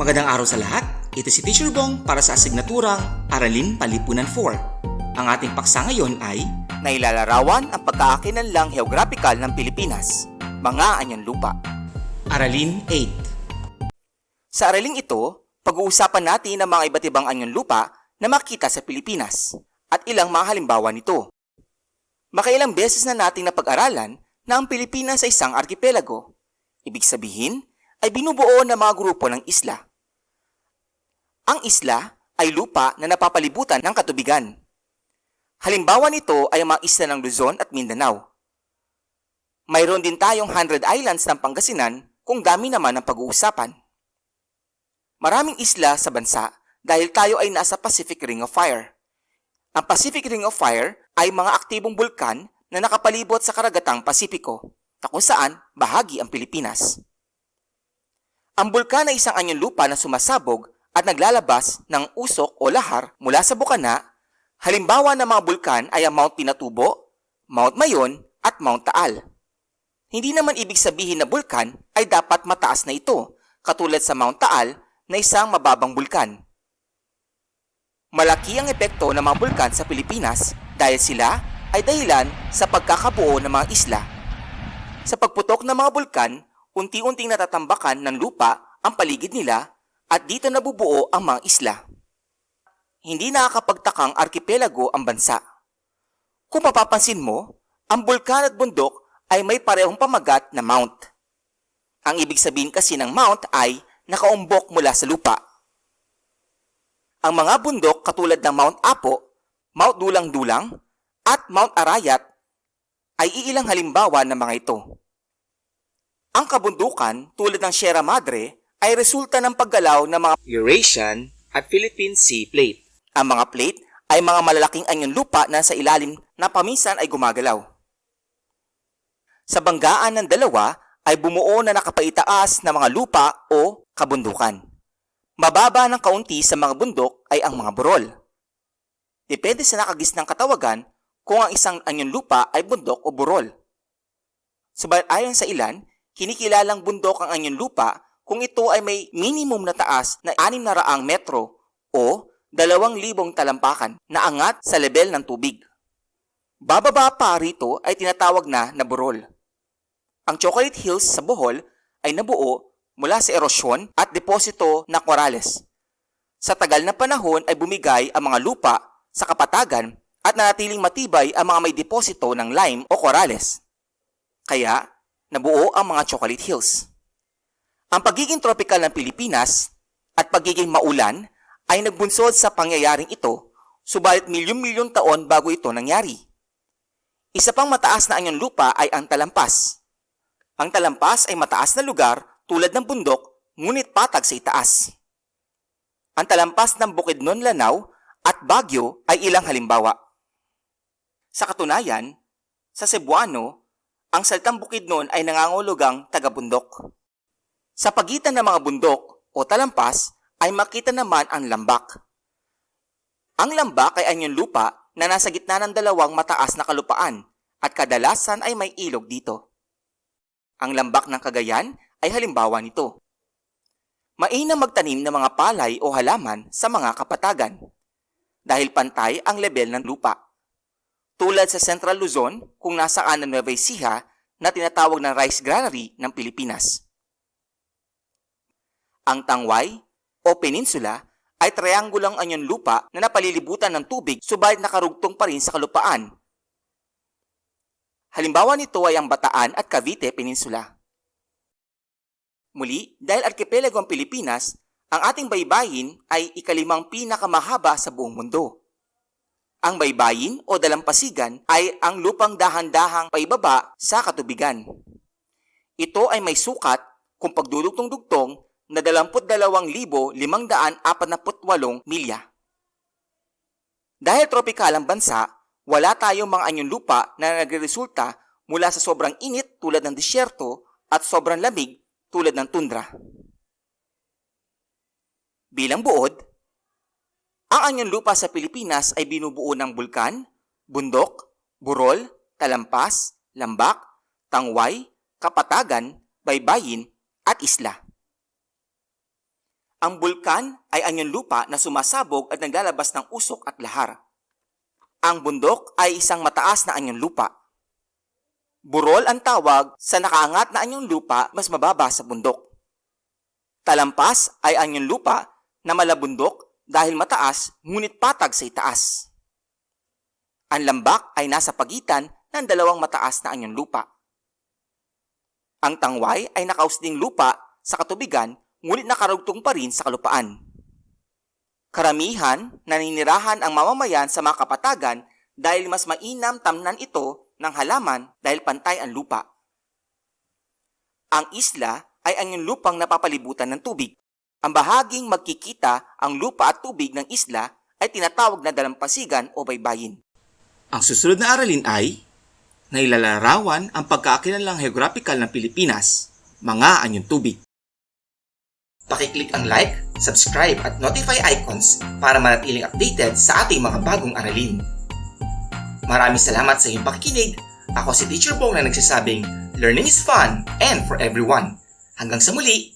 Magandang araw sa lahat. Ito si Teacher Bong para sa asignaturang Aralin Palipunan 4. Ang ating paksa ngayon ay Nailalarawan ang pagkakakinanlang geographical ng Pilipinas, mga anyang lupa. Aralin 8. Sa araling ito, pag-uusapan natin ang mga iba't ibang anyong lupa na makita sa Pilipinas at ilang mga halimbawa nito. Makailang beses na nating napag-aralan na ang Pilipinas ay isang arkipelago. Ibig sabihin, ay binubuo ng mga grupo ng isla. Ang isla ay lupa na napapalibutan ng katubigan. Halimbawa nito ay ang mga isla ng Luzon at Mindanao. Mayroon din tayong 100 islands ng Pangasinan kung dami naman ang pag-uusapan. Maraming isla sa bansa dahil tayo ay nasa Pacific Ring of Fire. Ang Pacific Ring of Fire ay mga aktibong bulkan na nakapalibot sa karagatang Pasipiko, na kung saan bahagi ang Pilipinas. Ang bulkan ay isang anyong lupa na sumasabog at naglalabas ng usok o lahar mula sa bukana. Halimbawa ng mga bulkan ay ang Mount Pinatubo, Mount Mayon at Mount Taal. Hindi naman ibig sabihin na bulkan ay dapat mataas na ito, katulad sa Mount Taal na isang mababang bulkan. Malaki ang epekto ng mga bulkan sa Pilipinas dahil sila ay dahilan sa pagkakabuo ng mga isla. Sa pagputok ng mga bulkan, unti-unting natatambakan ng lupa ang paligid nila at dito nabubuo ang mga isla. Hindi nakakapagtakang arkipelago ang bansa. Kung mapapansin mo, ang bulkan at bundok ay may parehong pamagat na mount. Ang ibig sabihin kasi ng mount ay nakaumbok mula sa lupa. Ang mga bundok katulad ng Mount Apo, Mount Dulang-Dulang, at Mount Arayat ay iilang halimbawa ng mga ito. Ang kabundukan tulad ng Sierra Madre ay resulta ng paggalaw ng mga Eurasian at Philippine Sea Plate. ang mga plate ay mga malalaking anyong lupa na sa ilalim na paminsan ay gumagalaw. Sa banggaan ng dalawa ay bumuo na nakapaitaas na mga lupa o kabundukan. Mababa ng kaunti sa mga bundok ay ang mga burol. Depende sa nakagisnang katawagan kung ang isang anyong lupa ay bundok o burol. Subalit ayon sa ilan, kinikilalang bundok ang anyong lupa kung ito ay may minimum na taas na 600 metro o 2,000 talampakan na angat sa level ng tubig. Bababa pa rito ay tinatawag na na burol. Ang Chocolate Hills sa Bohol ay nabuo mula sa erosyon at deposito na korales. Sa tagal na panahon ay bumigay ang mga lupa sa kapatagan at nanatiling matibay ang mga may deposito ng lime o korales. Kaya, nabuo ang mga Chocolate Hills. Ang pagiging tropical ng Pilipinas at pagiging maulan ay nagbunsod sa pangyayaring ito, subalit milyong-milyong taon bago ito nangyari. Isa pang mataas na anyong lupa ay ang talampas. Ang talampas ay mataas na lugar tulad ng bundok ngunit patag sa itaas. Ang talampas ng Bukidnon Lanao at Baguio ay ilang halimbawa. Sa katunayan, sa Cebuano, ang salitang Bukidnon ay nangangulugang taga-bundok. Sa pagitan ng mga bundok o talampas ay makita naman ang lambak. Ang lambak ay anyong lupa na nasa gitna ng dalawang mataas na kalupaan at kadalasan ay may ilog dito. Ang lambak ng Cagayan ay halimbawa nito. Mainam magtanim ng mga palay o halaman sa mga kapatagan dahil pantay ang level ng lupa. Tulad sa Central Luzon kung nasaan ang Nueva Ecija na tinatawag ng rice granary ng Pilipinas. Ang tangway o peninsula ay triangulang anyon lupa na napalilibutan ng tubig subalit nakarugtong pa rin sa kalupaan. Halimbawa nito ay ang Bataan at Cavite Peninsula. Muli, dahil arkipelago ang Pilipinas, ang ating baybayin ay ikalimang pinakamahaba sa buong mundo. Ang baybayin o dalampasigan ay ang lupang dahan-dahang paibaba sa katubigan. Ito ay may sukat kung pagdudugtong-dugtong na 22,548 milya. Dahil tropikal ang bansa, wala tayong mga anyong lupa na nagresulta mula sa sobrang init tulad ng disyerto at sobrang lamig tulad ng tundra. Bilang buod, ang anyong lupa sa Pilipinas ay binubuo ng bulkan, bundok, burol, talampas, lambak, tangway, kapatagan, baybayin, at isla. Ang bulkan ay anyong lupa na sumasabog at naglalabas ng usok at lahar. Ang bundok ay isang mataas na anyong lupa. Burol ang tawag sa nakaangat na anyong lupa mas mababa sa bundok. Talampas ay anyong lupa na malabundok dahil mataas ngunit patag sa itaas. Ang lambak ay nasa pagitan ng dalawang mataas na anyong lupa. Ang tangway ay nakausding lupa sa katubigan ngunit nakarugtong pa rin sa kalupaan. Karamihan naninirahan ang mamamayan sa mga kapatagan dahil mas mainam tamnan ito ng halaman dahil pantay ang lupa. Ang isla ay ang lupang napapalibutan ng tubig. Ang bahaging magkikita ang lupa at tubig ng isla ay tinatawag na dalampasigan o baybayin. Ang susunod na aralin ay nailalarawan ang pagkakakilalang geographical ng Pilipinas, mga anyong tubig. Pakiclick ang like, subscribe at notify icons para manatiling updated sa ating mga bagong aralin. Maraming salamat sa iyong pakikinig. Ako si Teacher Bong na nagsasabing, Learning is fun and for everyone. Hanggang sa muli,